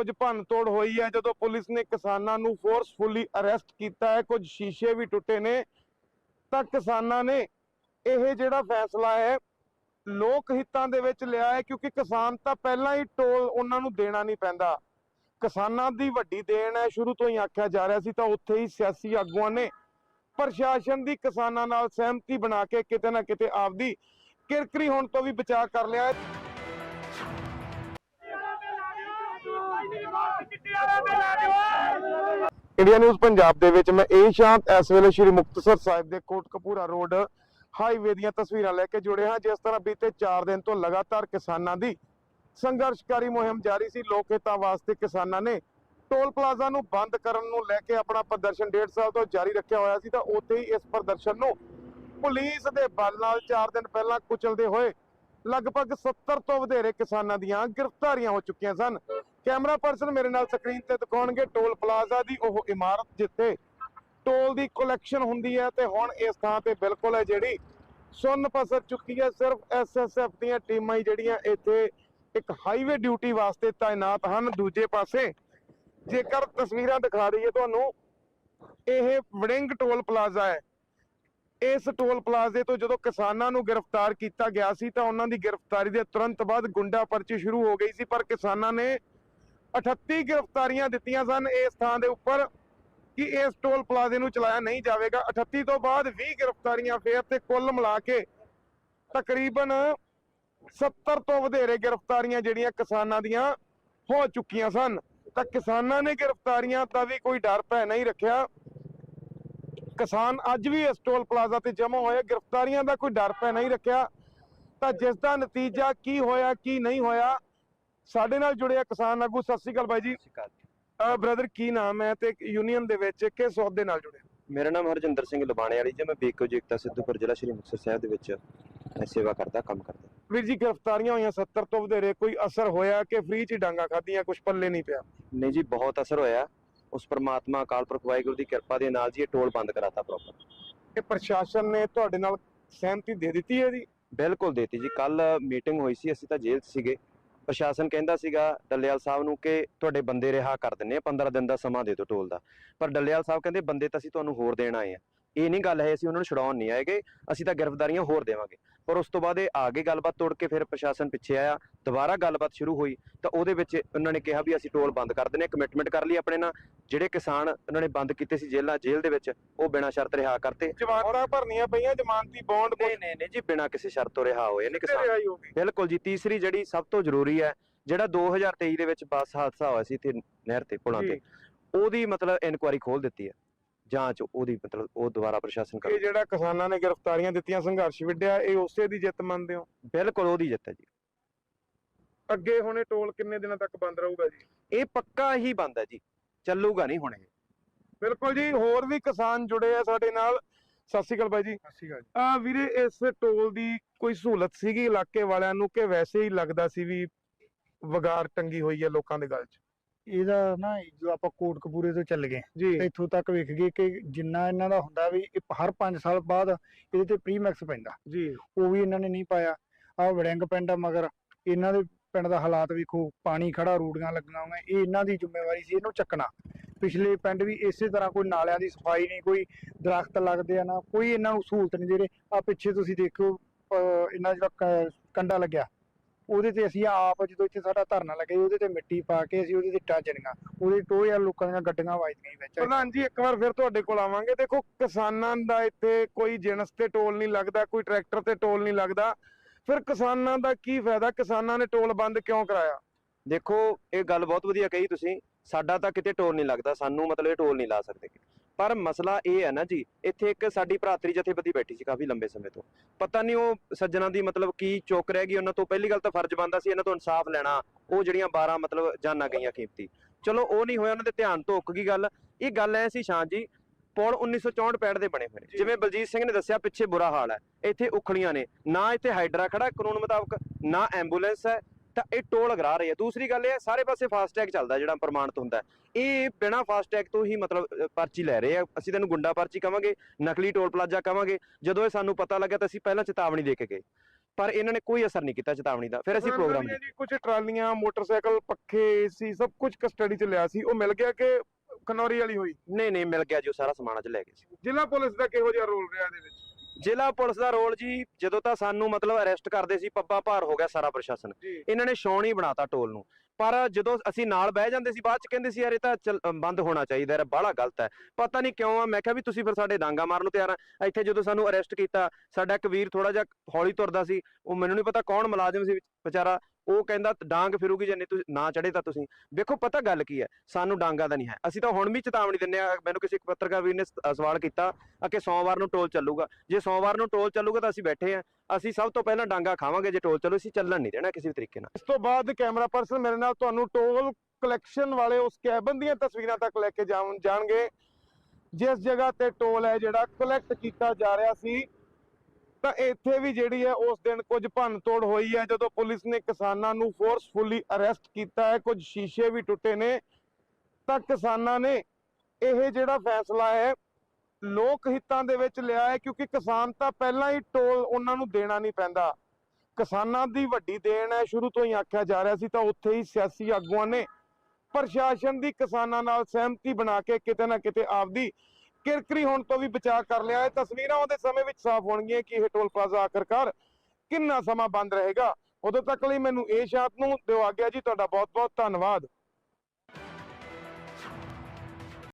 ਕੁਝ ਭੰਨਤੋੜ ਹੋਈ ਹੈ ਜਦੋਂ ਪੁਲਿਸ ਨੇ ਕਿਸਾਨਾਂ ਨੂੰ ਫੋਰਸਫੁਲੀ ਅਰੈਸਟ ਕੀਤਾ ਹੈ। ਕੁਝ ਸ਼ੀਸ਼ੇ ਵੀ ਟੁੱਟੇ ਨੇ। ਤਾਂ ਕਿਸਾਨਾਂ ਨੇ ਇਹ ਜਿਹੜਾ ਫੈਸਲਾ ਹੈ, ਲੋਕ ਹਿੱਤਾਂ ਦੇ ਵਿੱਚ ਲਿਆ ਹੈ ਕਿਉਂਕਿ ਕਿਸਾਨ ਤਾਂ ਪਹਿਲਾਂ ਹੀ ਟੋਲ ਉਹਨਾਂ ਨੂੰ ਦੇਣਾ ਨਹੀਂ ਪੈਂਦਾ। ਕਿਸਾਨਾਂ ਦੀ ਵੱਡੀ ਦੇਣ ਹੈ। ਸ਼ੁਰੂ ਤੋਂ ਹੀ ਆਖਿਆ ਜਾ ਰਿਹਾ ਸੀ ਤਾਂ ਉੱਥੇ ਹੀ ਸਿਆਸੀ ਆਗੂਆਂ ਨੇ ਪ੍ਰਸ਼ਾਸਨ ਦੀ ਕਿਸਾਨਾਂ ਨਾਲ ਸਹਿਮਤੀ ਬਣਾ ਕੇ ਕਿਤੇ ਨਾ ਕਿਤੇ ਆਪਦੀ ਕਿਰਕਰੀ ਹੋਣ ਤੋਂ ਵੀ ਬਚਾਅ ਕਰ ਲਿਆ ਹੈ। ਇੰਡੀਆ ਨਿਊਜ਼ ਪੰਜਾਬ ਦੇ ਵਿੱਚ ਮੈਂ ਇਹ ਸ਼ਾਂਤ ਇਸ ਵੇਲੇ ਸ਼੍ਰੀ ਮੁਕਤਸਰ ਸਾਹਿਬ ਦੇ ਕੋਟਕਪੂਰਾ ਰੋਡ ਹਾਈਵੇ ਦੀਆਂ ਤਸਵੀਰਾਂ ਲੈ ਕੇ ਜੁੜੇ ਹਾਂ, ਜਿਸ ਤਰ੍ਹਾਂ ਬੀਤੇ 4 ਦਿਨ ਤੋਂ ਲਗਾਤਾਰ ਕਿਸਾਨਾਂ ਦੀ ਸੰਘਰਸ਼ਕਾਰੀ ਮੁਹਿੰਮ ਜਾਰੀ ਸੀ। ਲੋਕ ਹਿੱਤਾਂ ਵਾਸਤੇ ਕਿਸਾਨਾਂ ਨੇ ਟੋਲ ਪਲਾਜ਼ਾ ਨੂੰ ਬੰਦ ਕਰਨ ਨੂੰ ਲੈ ਕੇ ਆਪਣਾ ਪ੍ਰਦਰਸ਼ਨ ਡੇਢ ਸਾਲ ਤੋਂ ਜਾਰੀ ਰੱਖਿਆ ਹੋਇਆ ਸੀ। ਤਾਂ ਉੱਥੇ ਹੀ ਇਸ ਪ੍ਰਦਰਸ਼ਨ ਨੂੰ ਪੁਲਿਸ ਦੇ ਬਲ ਨਾਲ 4 ਦਿਨ ਪਹਿਲਾਂ ਕੁਚਲਦੇ ਹੋਏ ਲਗਭਗ 70 ਤੋਂ ਵਧੇਰੇ ਕਿਸਾਨਾਂ ਦੀਆਂ ਗ੍ਰਿਫਤਾਰੀਆਂ ਹੋ ਚੁੱਕੀਆਂ ਸਨ। ਕੈਮਰਾ ਪਰਸਨ ਮੇਰੇ ਨਾਲ ਸਕਰੀਨ ਤੇ ਦਿਖਾਉਣਗੇ ਟੋਲ ਪਲਾਜ਼ਾ ਦੀ ਉਹ ਇਮਾਰਤ ਜਿੱਥੇ ਟੋਲ ਦੀ ਕਲੈਕਸ਼ਨ ਹੁੰਦੀ ਹੈ ਤੇ ਹੁਣ ਇਸ ਥਾਂ ਤੇ ਬਿਲਕੁਲ ਹੈ ਜਿਹੜੀ ਸੁੰਨ ਪਸਰ ਚੁੱਕੀ ਹੈ। ਸਿਰਫ ਐਸਐਸਐਫ ਦੀਆਂ ਟੀਮਾਂ ਹੀ ਜਿਹੜੀਆਂ ਇੱਥੇ ਇੱਕ ਹਾਈਵੇ ਡਿਊਟੀ ਵਾਸਤੇ ਤਾਇਨਾਤ ਹਨ। ਦੂਜੇ ਪਾਸੇ ਜੇਕਰ ਤਸਵੀਰਾਂ ਦਿਖਾ ਰਹੀ ਹੈ ਤੁਹਾਨੂੰ, ਇਹ ਵੜਿੰਗ ਟੋਲ ਪਲਾਜ਼ਾ ਹੈ। ਇਸ ਟੋਲ ਪਲਾਜ਼ੇ ਤੋਂ ਜਦੋਂ ਕਿਸਾਨਾਂ ਨੂੰ ਗ੍ਰਿਫਤਾਰ ਕੀਤਾ ਗਿਆ ਸੀ ਤਾਂ ਉਹਨਾਂ ਦੀ ਗ੍ਰਿਫਤਾਰੀ ਦੇ ਤੁਰੰਤ ਬਾਅਦ ਗੁੰਡਾ ਪਰਚੀ ਸ਼ੁਰੂ ਹੋ ਗਈ ਸੀ, ਪਰ ਕਿਸਾਨਾਂ ਨੇ 38 ਗ੍ਰਿਫਤਾਰੀਆਂ ਦਿੱਤੀਆਂ ਸਨ ਇਸ ਥਾਂ ਦੇ ਉੱਪਰ ਕਿ ਇਸ ਟੋਲ ਪਲਾਜ਼ੇ ਨੂੰ ਚਲਾਇਆ ਨਹੀਂ ਜਾਵੇਗਾ। 38 ਤੋਂ ਬਾਅਦ 20 ਗ੍ਰਿਫਤਾਰੀਆਂ ਫੇਰ ਤੇ ਕੁੱਲ ਮਿਲਾ ਕੇ ਤਕਰੀਬਨ 70 ਤੋਂ ਵਧੇਰੇ ਗ੍ਰਿਫਤਾਰੀਆਂ ਜਿਹੜੀਆਂ ਕਿਸਾਨਾਂ ਦੀਆਂ ਹੋ ਚੁੱਕੀਆਂ ਸਨ। ਤਾਂ ਕਿਸਾਨਾਂ ਨੇ ਗ੍ਰਿਫਤਾਰੀਆਂ ਦਾ ਵੀ ਕੋਈ ਡਰ ਭੈ ਨਹੀਂ ਰੱਖਿਆ। ਕਿਸਾਨ ਅੱਜ ਵੀ ਇਸ ਟੋਲ ਪਲਾਜ਼ਾ ਤੇ ਜਮ੍ਹਾਂ ਹੋਏ ਗ੍ਰਿਫਤਾਰੀਆਂ ਦਾ ਕੋਈ ਡਰ ਭੈ ਨਹੀਂ ਰੱਖਿਆ। ਤਾਂ ਜਿਸ ਦਾ ਨਤੀਜਾ ਕੀ ਹੋਇਆ ਕੀ ਨਹੀਂ ਹੋਇਆ ਸਾਡੇ ਨਾਲ ਜੁੜੇ ਆ ਕਿਸਾਨ ਆਗੂ ਸਤਿ ਸ਼੍ਰੀ ਅਕਾਲ ਬਾਈ ਜੀ। ਬ੍ਰਦਰ ਕੀ ਨਾਮ ਹੈ ਤੇ ਯੂਨੀਅਨ ਦੇ ਵਿੱਚ ਕਿਸ ਅਹੁਦੇ ਨਾਲ ਜੁੜੇ ਮੇਰਾ ਨਾਮ ਹਰਜਿੰਦਰ ਸਿੰਘ ਲਬਾਣੇ ਵਾਲੀ ਜੀ। ਮੈਂ ਬੇਕੋ ਜੇਕਤਾ ਸਿੱਧੂਪੁਰ ਜ਼ਿਲ੍ਹਾ ਸ਼੍ਰੀ ਮੁਕਤਸਰ ਸਾਹਿਬ ਦੇ ਵਿੱਚ ਸੇਵਾ ਕਰਦਾ ਕੰਮ ਕਰਦਾ। ਵੀਰ ਜੀ ਗ੍ਰਿਫਤਾਰੀਆਂ ਹੋਈਆਂ 70 ਤੋਂ ਵਧੇਰੇ। ਕੋਈ ਅਸਰ ਹੋਇਆ ਕਿ ਫ੍ਰੀ ਚ ਡਾਂਗਾ ਖਾਧੀਆਂ ਕੁਝ ਪੱਲੇ ਨਹੀਂ ਪਿਆ? ਨਹੀਂ ਜੀ ਬਹੁਤ ਅਸਰ ਹੋਇਆ। ਉਸ ਪ੍ਰਮਾਤਮਾ ਅਕਾਲ ਪੁਰਖ ਵਾਹਿਗੁਰੂ ਦੀ ਕਿਰਪਾ ਦੇ ਨਾਲ ਜੀ ਇਹ ਟੋਲ ਬੰਦ ਕਰਾਤਾ ਪ੍ਰੋਪਰ ਇਹ ਪ੍ਰਸ਼ਾਸਨ ਨੇ ਤੁਹਾਡੇ ਨਾਲ ਸਹਿਮਤੀ ਦੇ ਦਿੱਤੀ ਹੈ ਜੀ ਬਿਲਕੁਲ ਦੇਤੀ ਜੀ। ਕੱਲ ਮੀਟਿੰਗ ਹੋਈ ਸੀ ਅਸੀਂ ਤਾਂ ਜੇਲ੍ਹ 'ਚ ਸੀਗੇ। ਪ੍ਰਸ਼ਾਸਨ ਕਹਿੰਦਾ ਸੀਗਾ ਡੱਲੇਵਾਲ ਸਾਹਿਬ ਨੂੰ ਕਿ ਤੁਹਾਡੇ ਬੰਦੇ ਰਿਹਾ ਕਰ ਦਿੰਨੇ ਆ 15 ਦਿਨ ਦਾ ਸਮਾਂ ਦੇ ਦਿਓ ਟੋਲ ਦਾ। ਪਰ ਡੱਲੇਵਾਲ ਸਾਹਿਬ ਕਹਿੰਦੇ ਬੰਦੇ ਤਾਂ ਅਸੀਂ ਤੁਹਾਨੂੰ ਹੋਰ ਦੇਣ ਆਏ ਆ। ਇਹ ਨਹੀਂ ਗੱਲ ਹੈ ਅਸੀਂ ਉਹਨਾਂ ਨੂੰ ਛਡਾਉਣ ਨਹੀਂ ਆਏਗੇ ਅਸੀਂ ਤਾਂ ਗ੍ਰਿਫਤਾਰੀਆਂ ਹੋਰ ਦੇਵਾਂਗੇ। ਪਰ ਉਸ ਤੋਂ ਬਾਅਦ ਇਹ ਆ ਗਏ ਗੱਲਬਾਤ ਤੋੜ ਕੇ ਫਿਰ ਪ੍ਰਸ਼ਾਸਨ ਪਿੱਛੇ ਆਇਆ ਦੁਬਾਰਾ ਗੱਲਬਾਤ ਸ਼ੁਰੂ ਹੋਈ ਤਾਂ ਉਹਦੇ ਵਿੱਚ ਉਹਨਾਂ ਨੇ ਕਿਹਾ ਵੀ ਅਸੀਂ ਟੋਲ ਬੰਦ ਕਰ ਦਿੰਨੇ ਕਮਿਟਮੈਂਟ ਕਰ ਲਈ ਆਪਣੇ ਨਾਲ। ਜਿਹੜੇ ਕਿਸਾਨ ਉਹਨਾਂ ਨੇ ਬੰਦ ਕੀਤੇ ਸੀ ਜੇਲ੍ਹਾਂ ਜੇਲ੍ਹ ਦੇ ਵਿੱਚ ਉਹ ਬਿਨਾਂ ਸ਼ਰਤ ਰਿਹਾ ਕਰਤੇ। ਜਮਾਨਤਾਂ ਭਰਨੀਆਂ ਪਈਆਂ ਜ਼ਮਾਨਤੀ ਬੌਂਡ ਨਹੀਂ ਨਹੀਂ ਨਹੀਂ ਜੀ ਬਿਨਾਂ ਕਿਸੇ ਸ਼ਰਤ ਤੋਂ ਰਿਹਾ ਹੋਏ ਨੇ ਕਿਸਾਨ ਬਿਲਕੁਲ ਜੀ ਤੀਸਰੀ ਜਿਹੜੀ ਸਭ ਤੋਂ ਜ਼ਰੂਰੀ ਹੈ ਜਿਹੜਾ 2023 ਦੇ ਵਿੱਚ ਬੱਸ ਹਾਦਸਾ ਹੋਇਆ ਸੀ ਇੱਥੇ ਨਹਿਰ ਤੇ ਪੁਲਾਂ ਤੇ ਉਹਦੀ ਮਤਲਬ ਇਨਕੁਆਇਰੀ ਖੋਲ ਦਿੱਤੀ ਹੈ। ਜਾਂਚ ਉਹਦੀ ਮਤਲਬ ਉਹ ਦੁਬਾਰਾ ਪ੍ਰਸ਼ਾਸਨ ਕਰ ਇਹ ਜਿਹੜਾ ਕਿਸਾਨਾਂ ਨੇ ਗ੍ਰਿਫਤਾਰੀਆਂ ਦਿੱਤੀਆਂ ਸੰਘਰਸ਼ ਵਿੱਢਿਆ ਇਹ ਉਸੇ ਦੀ ਜਿੱਤ ਮੰਨਦੇ ਹੋ? ਬਿਲਕੁਲ ਉਹਦੀ ਜਿੱਤ ਹੈ ਜੀ। ਅੱਗੇ ਹੁਣ ਇਹ ਟੋਲ ਕਿੰਨੇ ਦਿਨਾਂ ਤੱਕ ਬੰਦ ਰਹੂਗਾ ਜੀ? ਇਹ ਪੱਕਾ ਹੀ ਬੰਦ ਹੈ ਜੀ। ਚੱਲੂਗਾ ਨਹੀਂ ਹੁਣ ਇਹ। ਬਿਲਕੁਲ ਜੀ ਹੋਰ ਵੀ ਕਿਸਾਨ ਜੁੜੇ ਆ ਸਾਡੇ ਨਾਲ। ਸਤਿ ਸ਼੍ਰੀ ਅਕਾਲ ਬਾਈ ਜੀ। ਸਤਿ ਸ਼੍ਰੀ ਅਕਾਲ ਆ ਵੀਰੇ ਇਸ ਟੋਲ ਦੀ ਕੋਈ ਸਹੂਲਤ ਸੀਗੀ ਇਲਾਕੇ ਵਾਲਿਆਂ ਨੂੰ ਕਿ ਵੈਸੇ ਹੀ ਲੱਗਦਾ ਸੀ ਵੀ ਵਗਾਰ ਟੰਗੀ ਹੋਈ ਹੈ ਲੋਕਾਂ ਦੇ ਗਲ 'ਚ? ਇਹਦਾ ਨਾ ਜੋ ਆਪਾਂ ਕੋਟਕਪੂਰੇ ਤੋਂ ਚੱਲ ਗਏ ਜੀ। ਇੱਥੋਂ ਤੱਕ ਵੇਖ ਗਏ ਕਿ ਜਿੰਨਾ ਇਹਨਾਂ ਦਾ ਹੁੰਦਾ ਵੀ ਇਹ ਹਰ 5 ਸਾਲ ਬਾਅਦ ਇਹਦੇ ਤੇ ਪ੍ਰੀਮੈਕਸ ਪੈਂਦਾ। ਜੀ। ਉਹ ਵੀ ਇਹਨਾਂ ਨੇ ਨਹੀਂ ਪਾਇਆ। ਆ ਵੜਿੰਗ ਪਿੰਡ ਆ ਮਗਰ ਇਹਨਾਂ ਦੇ ਪਿੰਡ ਦਾ ਹਾਲਾਤ ਵੇਖੋ ਪਾਣੀ ਖੜਾ ਰੂੜੀਆਂ ਲੱਗੀਆਂ ਹੋਈਆਂ ਇਹ ਇਹਨਾਂ ਦੀ ਜ਼ਿੰਮੇਵਾਰੀ ਸੀ ਇਹਨੂੰ ਚੱਕਣਾ। ਪਿਛਲੇ ਪਿੰਡ ਵੀ ਇਸੇ ਤਰ੍ਹਾਂ ਕੋਈ ਨਾਲਿਆਂ ਦੀ ਸਫ਼ਾਈ ਨਹੀਂ ਕੋਈ ਦਰਖਤ ਲੱਗਦੇ ਆ ਨਾ ਕੋਈ ਇਹਨਾਂ ਨੂੰ ਸਹੂਲਤ ਨਹੀਂ ਦੇ ਰਹੇ। ਆ ਪਿੱਛੇ ਤੁਸੀਂ ਦੇਖੋ ਅਹ ਇਹਨਾਂ ਜਿਹੜਾ ਕ- ਕੰਡਾ ਲੱਗਿਆ ਉਹਦੇ ਤੇ ਅਸੀਂ ਆਪ ਜਦੋਂ ਇੱਥੇ ਸਾਡਾ ਧਰਨਾ ਲੱਗਿਆ ਸੀ, ਉਹਦੇ ਤੇ ਮਿੱਟੀ ਪਾ ਕੇ ਅਸੀਂ ਉਹਦੇ ਤੇ ਟਾਜਰੀਆਂ ਉਹਦੇ ਟੋਏ ਆ ਲੋਕਾਂ ਦੀਆਂ ਗੱਡੀਆਂ ਵੱਜਦੀਆਂ ਸੀ ਵਿੱਚ। ਪ੍ਰਧਾਨ ਜੀ ਇੱਕ ਵਾਰ ਫਿਰ ਤੁਹਾਡੇ ਕੋਲ ਆਵਾਂਗੇ। ਦੇਖੋ ਕਿਸਾਨਾਂ ਦਾ ਇੱਥੇ ਕੋਈ ਜਿਣਸ ਤੇ ਟੋਲ ਨਹੀਂ ਲੱਗਦਾ ਕੋਈ ਟਰੈਕਟਰ ਤੇ ਟੋਲ ਨਹੀਂ ਲੱਗਦਾ। ਫਿਰ ਕਿਸਾਨਾਂ ਦਾ ਕੀ ਫਾਇਦਾ? ਕਿਸਾਨਾਂ ਨੇ ਟੋਲ ਬੰਦ ਕਿਉਂ ਕਰਾਇਆ? ਦੇਖੋ ਇਹ ਗੱਲ ਬਹੁਤ ਵਧੀਆ ਕਹੀ ਤੁਸੀਂ। ਸਾਡਾ ਤਾਂ ਕਿਤੇ ਟੋਲ ਨਹੀਂ ਲੱਗਦਾ। ਸਾਨੂੰ ਮਤਲਬ ਇਹ ਟੋਲ ਨਹੀਂ ਲਾ ਸਕਦੇ। ਪਰ ਮਸਲਾ ਇਹ ਹੈ ਨਾ ਜੀ ਇੱਥੇ ਇੱਕ ਸਾਡੀ ਭਰਾਤਰੀ ਜਥੇਬੰਦੀ ਬੈਠੀ ਸੀ ਕਾਫੀ ਲੰਬੇ ਸਮੇਂ ਤੋਂ। ਪਤਾ ਨਹੀਂ ਉਹ ਸੱਜਣਾ ਦੀ ਮਤਲਬ ਕੀ ਚੁੱਕ ਰਹਿ ਗਈ ਉਹਨਾਂ ਤੋਂ ਪਹਿਲੀ ਗੱਲ ਤਾਂ ਫਰਜ਼ ਬਣਦਾ ਸੀ ਇਹਨਾਂ ਤੋਂ ਇਨਸਾਫ ਲੈਣਾ ਉਹ ਜਿਹੜੀਆਂ 12 ਮਤਲਬ ਜਾਨਾਂ ਗਈਆਂ ਕੀਮਤੀ। ਚਲੋ ਉਹ ਨਹੀਂ ਹੋਇਆ ਉਹਨਾਂ ਦੇ ਧਿਆਨ ਤੋਂ ਉੱਕ ਗਈ ਗੱਲ। ਇਹ ਗੱਲ ਐ ਸੀ ਸ਼ਾਨ ਜੀ ਪੁਲ 1964 ਪੈੜ ਦੇ ਬਣੇ ਹੋਏ। ਜਿਵੇਂ ਬਲਜੀਤ ਸਿੰਘ ਨੇ ਦੱਸਿਆ ਪਿੱਛੇ ਬੁਰਾ ਹਾਲ ਹੈ। ਇੱਥੇ ਉਖਲੀਆਂ ਨੇ। ਨਾ ਇੱਥੇ ਹਾਈਡਰਾ ਖੜਾ ਕਾਨੂੰਨ ਮੁਤਾਬਕ ਨਾ ਐਂਬੂਲੈਂਸ ਹੈ ਤਾਂ ਇਹ ਟੋਲ ਅਗਰਾ ਰਹੀ ਹੈ ਦੂਸਰੀ ਗੱਲ ਇਹ ਹੈ ਸਾਰੇ ਪਾਸੇ ਫਾਸਟ ਟੈਗ ਚੱਲਦਾ ਜਿਹੜਾ ਪ੍ਰਮਾਣਿਤ ਹੁੰਦਾ। ਇਹ ਬਿਨਾ ਫਾਸਟ ਟੈਗ ਤੋਂ ਹੀ ਮਤਲਬ ਪਰਚੀ ਲੈ ਰਹੇ ਆ। ਅਸੀਂ ਤੈਨੂੰ ਗੁੰਡਾ ਪਰਚੀ ਕਵਾਂਗੇ ਨਕਲੀ ਟੋਲ ਪਲਾਜ਼ਾ ਕਵਾਂਗੇ। ਜਦੋਂ ਇਹ ਸਾਨੂੰ ਪਤਾ ਲੱਗਾ ਤਾਂ ਅਸੀਂ ਪਹਿਲਾਂ ਚੇਤਾਵਨੀ ਦੇ ਕੇ ਗਏ। ਪਰ ਇਹਨਾਂ ਨੇ ਕੋਈ ਅਸਰ ਨਹੀਂ ਕੀਤਾ ਚੇਤਾਵਨੀ ਦਾ। ਫਿਰ ਅਸੀਂ ਪ੍ਰੋਗਰਾਮ ਜੀ ਕੁਝ ਟਰਾਲੀਆਂ ਮੋਟਰਸਾਈਕਲ ਪੱਖੇ ਸੀ ਸਭ ਕੁਝ ਕਸਟਡੀ 'ਚ ਲਿਆ ਸੀ। ਉਹ ਮਿਲ ਗਿਆ ਕਿ ਖਨੌਰੀ ਵਾਲੀ ਹੋਈ? ਨਹੀਂ ਨਹੀਂ ਮਿਲ ਗਿਆ ਜੀ ਉਹ ਸਾਰਾ ਸਮਾਨ ਅੱਜ ਲੈ ਗਏ ਸੀ। ਜ਼ਿਲ੍ਹਾ ਪੁਲਿਸ ਦਾ ਕਿਹੋ ਜਿਹਾ ਰੋਲ ਰਿਹਾ ਇਹਦੇ ਵਿੱਚ? ਜ਼ਿਲ੍ਹਾ ਪੁਲਿਸ ਦਾ ਰੋਲ ਜੀ ਜਦੋਂ ਤਾਂ ਸਾਨੂੰ ਮਤਲਬ ਅਰੈਸਟ ਕਰਦੇ ਸੀ ਪੱਪਾ ਭਾਰ ਹੋ ਗਿਆ ਸਾਰਾ ਪ੍ਰਸ਼ਾਸਨ। ਇਹਨਾਂ ਨੇ ਸ਼ੌਣ ਹੀ ਬਣਾਤਾ ਟੋਲ ਨੂੰ। ਪਰ ਜਦੋਂ ਅਸੀਂ ਨਾਲ ਬਹਿ ਜਾਂਦੇ ਸੀ ਬਾਅਦ ਚ ਕਹਿੰਦੇ ਸੀ ਯਾਰ ਇਹ ਤਾਂ ਬੰਦ ਹੋਣਾ ਚਾਹੀਦਾ ਯਾਰ ਬਾਹਲਾ ਗਲਤ ਹੈ। ਪਤਾ ਨਹੀਂ ਕਿਉਂ ਆ ਮੈਂ ਕਿਹਾ ਵੀ ਤੁਸੀਂ ਫਿਰ ਸਾਡੇ ਡਾਂਗਾ ਮਾਰਨ ਨੂੰ ਤਿਆਰ ਆ। ਇੱਥੇ ਜਦੋਂ ਸਾਨੂੰ ਅਰੈਸਟ ਕੀਤਾ ਸਾਡਾ ਇੱਕ ਵੀਰ ਥੋੜਾ ਜਿਹਾ ਹੌਲੀ ਤੁਰਦਾ ਸੀ। ਉਹ ਮੈਨੂੰ ਨਹੀਂ ਪਤਾ ਕੌਣ ਮੁਲਾਜ਼ਮ ਸੀ ਵਿਚਾਰਾ। ਉਹ ਕਹਿੰਦਾ ਡਾਂਗ ਫਿਰੂਗੀ ਜੇ ਨਹੀਂ ਤੁਸੀਂ ਨਾ ਚੜੇ ਤਾਂ ਤੁਸੀਂ। ਵੇਖੋ, ਪਤਾ ਗੱਲ ਕੀ ਹੈ? ਸਾਨੂੰ ਡਾਂਗਾ ਦਾ ਨਹੀਂ ਹੈ। ਅਸੀਂ ਤਾਂ ਹੁਣ ਵੀ ਚੇਤਾਵਨੀ ਦਿੰਨੇ ਆ ਮੈਨੂੰ ਕਿਸੇ ਇੱਕ ਪੱਤਰਕਾਰ ਵੀਰ ਨੇ ਸਵਾਲ ਕੀਤਾ ਕਿ ਸੋਮਵਾਰ ਨੂੰ ਟੋਲ ਚੱਲੂਗਾ। ਜੇ ਸੋਮਵਾਰ ਨੂੰ ਟੋਲ ਚੱਲੂਗਾ ਤਾਂ ਅਸੀਂ ਬੈਠੇ ਆ ਅਸੀਂ ਸਭ ਤੋਂ ਪਹਿਲਾਂ ਡਾਂਗਾ ਖਾਵਾਂਗੇ। ਜੇ ਟੋਲ ਚੱਲੂ, ਅਸੀਂ ਚੱਲਣ ਨਹੀਂ ਦੇਣਾ ਕਿਸੇ ਵੀ ਤਰੀਕੇ ਨਾਲ। ਇਸ ਤੋਂ ਬਾਅਦ ਕੈਮਰਾ ਪਰਸਨ ਮੇਰੇ ਨਾਲ ਤੁਹਾਨੂੰ ਟੋਲ ਕਲੈਕਸ਼ਨ ਵਾਲੇ ਉਸ ਕੈਬਨ ਦੀਆਂ ਤਸਵੀਰਾਂ ਤੱਕ ਲੈ ਕੇ ਜਾਣਗੇ। ਜਿਸ ਜਗ੍ਹਾ ਤੇ ਟੋਲ ਹੈ, ਜਿਹੜਾ ਕਲੈਕਟ ਕੀਤਾ ਜਾ ਰਿਹਾ ਸੀ ਤਾਂ ਇੱਥੇ ਵੀ ਜਿਹੜੀ ਹੈ ਉਸ ਦਿਨ ਕੁਝ ਭੰਨ ਹੋਈ ਹੈ, ਜਦੋਂ ਪੁਲਿਸ ਨੇ ਕਿਸਾਨਾਂ ਨੂੰ ਫੋਰਸਫੁਲੀ ਅਰੈਸਟ ਕੀਤਾ ਹੈ। ਕੁਝ ਸ਼ੀਸ਼ੇ ਵੀ ਟੁੱਟੇ ਨੇ। ਤਾਂ ਕਿਸਾਨਾਂ ਨੇ ਇਹ ਜਿਹੜਾ ਫੈਸਲਾ ਹੈ, ਲੋਕ ਹਿੱਤਾਂ ਦੇ ਵਿੱਚ ਲਿਆ ਹੈ, ਕਿਉਂਕਿ ਕਿਸਾਨ ਤਾਂ ਪਹਿਲਾਂ ਹੀ ਟੋਲ ਉਹਨਾਂ ਨੂੰ ਦੇਣਾ ਨਹੀਂ ਪੈਂਦਾ। ਕਿਸਾਨਾਂ ਦੀ ਵੱਡੀ ਦੇਣ ਹੈ, ਸ਼ੁਰੂ ਤੋਂ ਹੀ ਆਖਿਆ ਜਾ ਰਿਹਾ ਸੀ, ਤਾਂ ਉੱਥੇ ਹੀ ਸਿਆਸੀ ਆਗੂਆਂ ਨੇ ਪ੍ਰਸ਼ਾਸਨ ਦੀ ਕਿਸਾਨਾਂ ਨਾਲ ਸਹਿਮਤੀ ਬਣਾ ਕੇ ਕਿਤੇ ਨਾ ਕਿਤੇ ਆਪਦੀ ਕਿਰਕਰੀ ਹੋਣ ਤੋਂ ਵੀ ਬਚਾਅ ਕਰ ਲਿਆ ਹੈ। ਤਸਵੀਰਾਂ ਉਹਦੇ ਸਮੇਂ ਵਿੱਚ ਸਾਫ਼ ਹੋਣਗੀਆਂ ਕਿ ਇਹ ਟੋਲ ਪਲਾਜ਼ਾ ਆਖਰਕਾਰ ਕਿੰਨਾ ਸਮਾਂ ਬੰਦ ਰਹੇਗਾ। ਉਦੋਂ ਤੱਕ ਲਈ ਮੈਨੂੰ ਇਹ ਸ਼ਾਤ ਨੂੰ ਦਿਓ ਆਗਿਆ ਜੀ, ਤੁਹਾਡਾ ਬਹੁਤ ਬਹੁਤ ਧੰਨਵਾਦ।